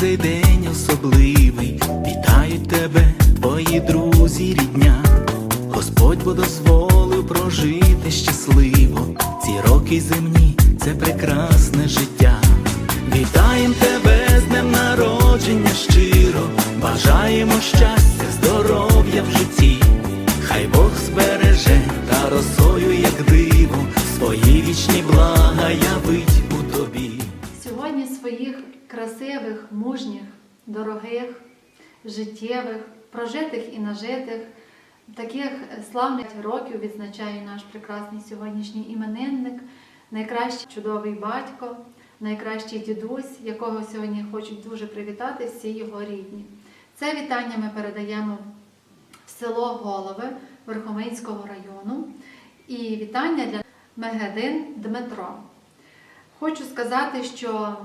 цей день особливий. Вітають тебе, твої друзі, рідня. Господь бо дозволив прожити щасливо. Ці роки земні це прекрасне дорогих, життєвих, прожитих і нажитих, таких славних років відзначає наш прекрасний сьогоднішній іменинник, найкращий чудовий батько, найкращий дідусь, якого сьогодні хочуть дуже привітати всі його рідні. Це вітання ми передаємо в село Голови Верховинського району. І вітання для Мегедин Дмитро. Хочу сказати, що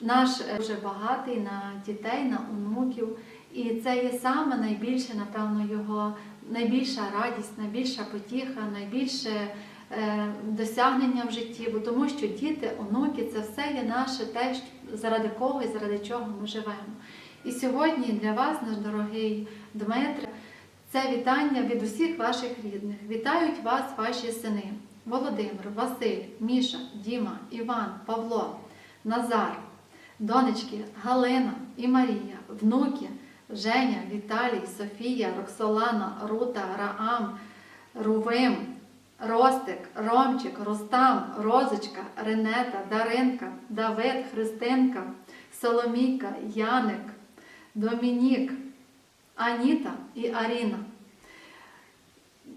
наш е, дуже багатий на дітей, на онуків, і це є саме найбільше, напевно, його найбільша радість, найбільша потіха, найбільше е, досягнення в житті, бо тому що діти, онуки це все є наше те, заради кого і заради чого ми живемо. І сьогодні для вас, наш дорогий Дмитре, це вітання від усіх ваших рідних. Вітають вас ваші сини Володимир, Василь, Міша, Діма, Іван, Павло, Назар, донечки Галина і Марія, внуки Женя, Віталій, Софія, Роксолана, Рута, Раам, Рувим, Ростик, Ромчик, Рустам, Розочка, Ренета, Даринка, Давид, Христинка, Соломійка, Яник, Домінік, Аніта і Аріна.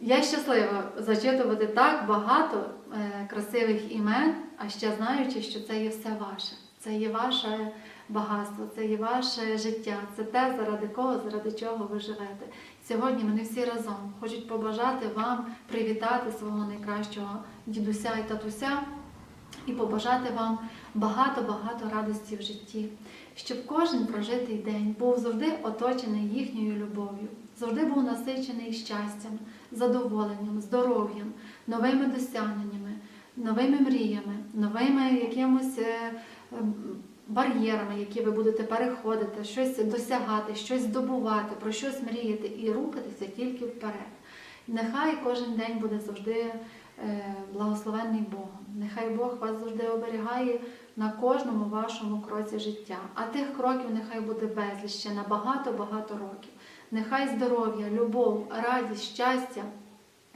Я щаслива зачитувати так багато е, красивих імен, а ще знаючи, що це є все ваше. Це є ваше багатство, це є ваше життя, це те, заради кого, заради чого ви живете. Сьогодні вони всі разом хочуть побажати вам привітати свого найкращого дідуся і татуся і побажати вам багато-багато радості в житті, щоб кожен прожитий день був завжди оточений їхньою любов'ю, завжди був насичений щастям, задоволенням, здоров'ям, новими досягненнями, новими мріями, новими якимось е, бар'єрами, які ви будете переходити, щось досягати, щось здобувати, про щось мріяти і рухатися тільки вперед. Нехай кожен день буде завжди е, благословенний Богом. Нехай Бог вас завжди оберігає на кожному вашому кроці життя. А тих кроків нехай буде безліч на багато-багато років. Нехай здоров'я, любов, радість, щастя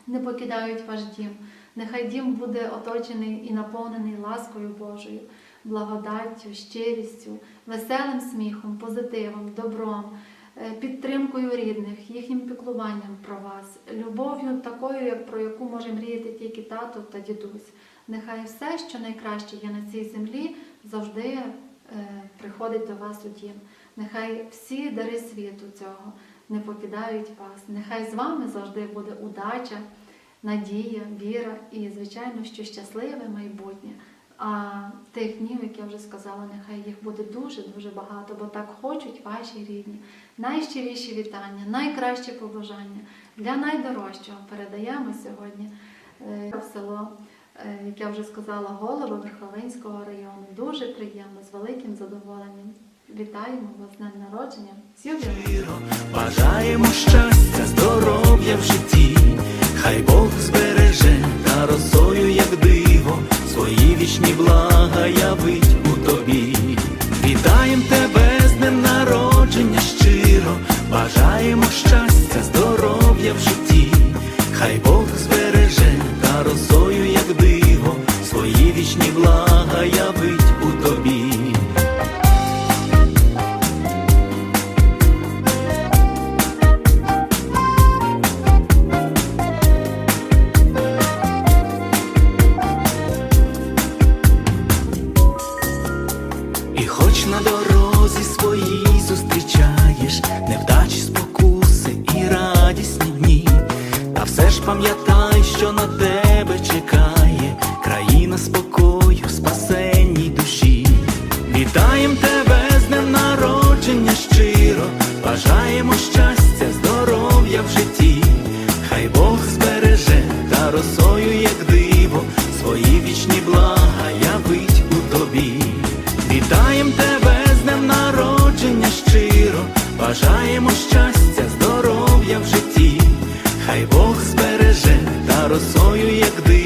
не покидають ваш дім. Нехай дім буде оточений і наповнений ласкою Божою, благодаттю, щирістю, веселим сміхом, позитивом, добром, е, підтримкою рідних, їхнім піклуванням про вас, любов'ю такою, як про яку може мріяти тільки тато та дідусь. Нехай все, що найкраще є на цій землі, завжди е, приходить до вас у дім. Нехай всі дари світу цього не покидають вас. Нехай з вами завжди буде удача, надія, віра і, звичайно, що щасливе майбутнє. А тих днів, як я вже сказала, нехай їх буде дуже-дуже багато, бо так хочуть ваші рідні. Найщиріші вітання, найкращі побажання для найдорожчого передаємо сьогодні е, в село, е, як я вже сказала, голови Верховинського району. Дуже приємно, з великим задоволенням. Вітаємо вас з днем народження. Бажаємо щастя, здоров'я в житті, хай Бог збереже вічні блага явить у тобі. Вітаєм тебе з днем народження щиро, бажаємо щастя, здоров'я в житті, хай Бог збереже та росою, як диво, свої вічні блага явить у тобі. пам'ятай, що на тебе чекає, країна спокою, спасенній душі. Вітаєм тебе, з днем народження щиро, бажаємо щастя, здоров'я в житті, хай Бог збереже та росою, як диво, свої вічні блага явить у тобі. вітаємо тебе, з днем народження щиро, бажаємо щастя, здоров'я в житті росою, як диво,